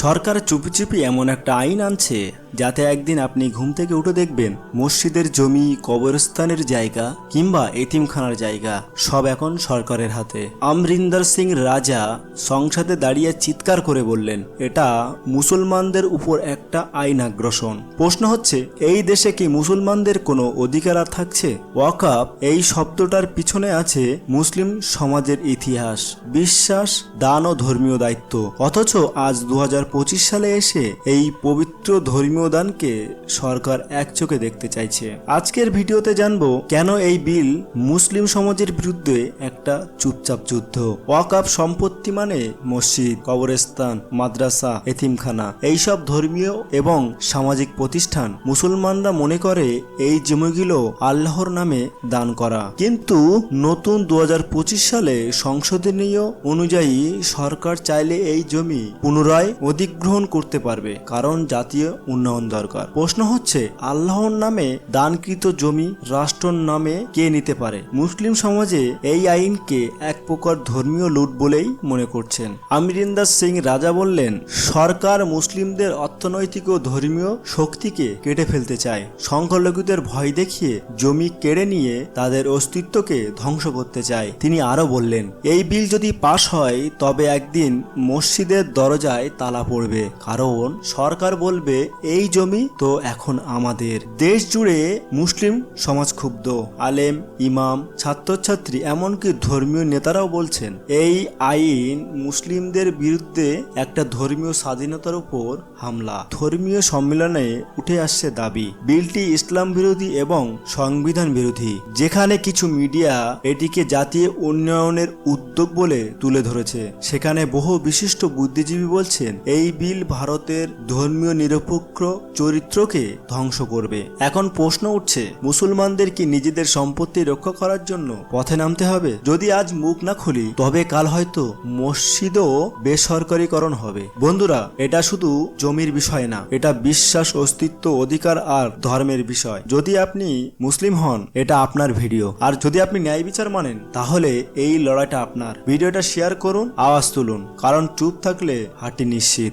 সরকার চুপি চুপি এমন একটা আইন আনছে। যাতে একদিন আপনি ঘুম থেকে উঠে দেখবেন মসজিদের জমি, কবরস্থানের জায়গা কিংবা এতিমখানার জায়গা, সব এখন সরকারের হাতে। আমরিন্দর সিং রাজা সংসদে দাঁড়িয়ে চিৎকার করে বললেন, এটা মুসলমানদের উপর একটা আইন আগ্রাসন। প্রশ্ন হচ্ছে, এই দেশে কি মুসলমানদের কোনো অধিকার আর থাকছে? ওয়াকাপ এই শব্দটার পিছনে আছে মুসলিম সমাজের ইতিহাস, বিশ্বাস, দান ও ধর্মীয় দায়িত্ব। অথচ আজ দু হাজার পঁচিশ সালে এসে এই পবিত্র ধর্মীয় দানকে সরকার এক চোখে দেখতে চাইছে। আজকের ভিডিওতে জানব কেন এই বিল মুসলিম সমাজের বিরুদ্ধে একটা চুপচাপ যুদ্ধ। ওয়াকাপ সম্পত্তি মানে মসজিদ, কবরস্থান, মাদ্রাসা, এতিমখানা। এইসব ধর্মীয় এবং সামাজিক প্রতিষ্ঠান মুসলমানরা মনে করে এই জমিগুলো আল্লাহর নামে দান করা। কিন্তু নতুন দু হাজার পঁচিশ সালে সংশোধনীয় অনুযায়ী সরকার চাইলে এই জমি পুনরায় অধিগ্রহণ করতে পারবে। কারণ জাতীয় উন্নয়ন দরকার। প্রশ্ন হচ্ছে, আল্লাহর নামে দানকৃত জমি রাষ্ট্রর নামে কে নিতে পারে? মুসলিম সমাজে এই আইনকে এক প্রকার ধর্মীয় লুট বলেই মনে করছেন। আমিরিন্দার সিং রাজা বললেন, সরকার মুসলিমদের অর্থনৈতিক ও ধর্মীয় শক্তিকে কেটে ফেলতে চায়। সংখ্যালঘুদের ভয় দেখিয়ে জমি কেড়ে নিয়ে তাদের অস্তিত্বকে ধ্বংস করতে চায়। তিনি আরও বললেন, এই বিল যদি পাশ হয়, তবে একদিন মসজিদের দরজায় তালা পড়বে। কারণ সরকার বলবে, এই জমি তো এখন আমাদের। দেশ জুড়ে মুসলিম সমাজ ক্ষুব্ধ, আলেম, ইমাম, ছাত্রছাত্রী, এমনকি ধর্মীয় নেতারাও বলছেন, এই আইন মুসলিমদের বিরুদ্ধে একটা ধর্মীয় স্বাধীনতার উপর হামলা। ধর্মীয় সম্মেলনে উঠে আসছে দাবি, বিলটি ইসলাম বিরোধী এবং সংবিধান বিরোধী, যেখানে কিছু মিডিয়া এটিকে জাতীয় উন্নয়নের উদ্যোগ বলে তুলে ধরেছে। সেখানে বহু বিশিষ্ট বুদ্ধিজীবী বলছেন, এই বিল ভারতের ধর্মীয় নিরপেক্ষ চরিত্রকে ধ্বংস করবে। এখন প্রশ্ন উঠছে, মুসলমানদের কি নিজেদের সম্পত্তি রক্ষা করার জন্য পথে নামতে হবে? যদি আজ মুখ না খুলি, তবে কাল হয়তো মসজিদও বেসরকারীকরণ হবে। বন্ধুরা, এটা শুধু জমির বিষয় না, এটা বিশ্বাস, অস্তিত্ব, অধিকার আর ধর্মের বিষয়। যদি আপনি মুসলিম হন, এটা আপনার ভিডিও। আর যদি আপনি ন্যায় বিচার মানেন, তাহলে এই লড়াইটা আপনার। ভিডিওটা শেয়ার করুন, আওয়াজ তুলুন, কারণ চুপ থাকলে হাঁটি নিশ্চিত।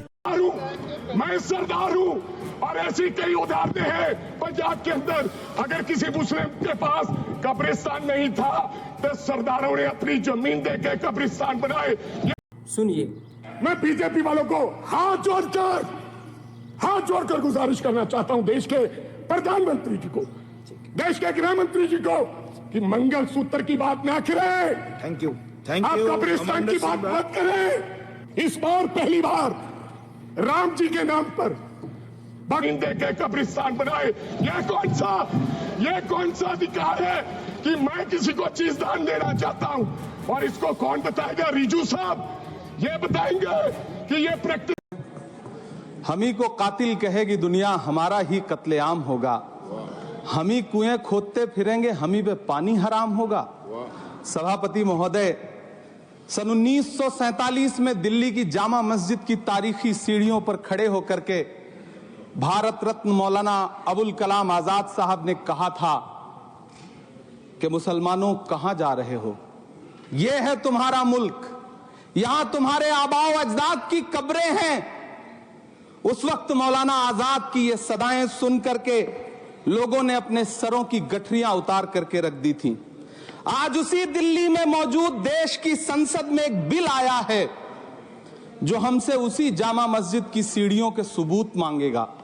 मैं सरदार हूँ। और ऐसी कई उदाहरणें हैं पंजाब के अंदर। अगर किसी मुस्लिम के पास कब्रिस्तान नहीं था तो सरदारों ने अपनी ज़मीन देके कब्रिस्तान बनाए। सुनिए। मैं बीजेपी वालों को हाथ जोड़कर हाथ जोड़कर गुजारिश करना चाहता हूँ देश के प्रधानमंत्री जी को देश के गृह मंत्री जी को कि मंगल सूत्र की बात ना करें। थैंक यू थैंक आप यू कब्रिस्तान की बात मत करें। इस बार पहली बार राम जी के नाम पर बगिंदे के कब्रिस्तान बनाए। ये कौन सा? ये कौन सा अधिकार है कि मैं किसी को चीज़ दान देना चाहता हूँ? और इसको कौन बताएगा? रिजू साहब ये बताएँगे कि ये प्रैक्टिस हम ही को कातिल कहेगी दुनिया हमारा ही कत्लेआम होगा। हम ही कुएँ खोदते फिरेंगे हम ही पे पानी हराम होगा। सभापति महोदय सन 1947 में दिल्ली की जामा मस्जिद की तारीखी सीढ़ियों पर खड़े होकर के भारत रत्न मौलाना अबुल कलाम आज़ाद साहब ने कहा था कि मुसलमानों कहाँ जा रहे हो? यह है तुम्हारा मुल्क। यहाँ तुम्हारे आबाओ अजदाद की कब्रें हैं। उस वक्त मौलाना आज़ाद की ये सदाएँ सुन करके लोगों ने अपने सरों की गठरियाँ उतार करके रख दी थी। आज उसी दिल्ली में मौजूद देश की संसद में एक बिल आया है, जो हमसे उसी जामा मस्जिद की सीढ़ियों के सबूत मांगेगा।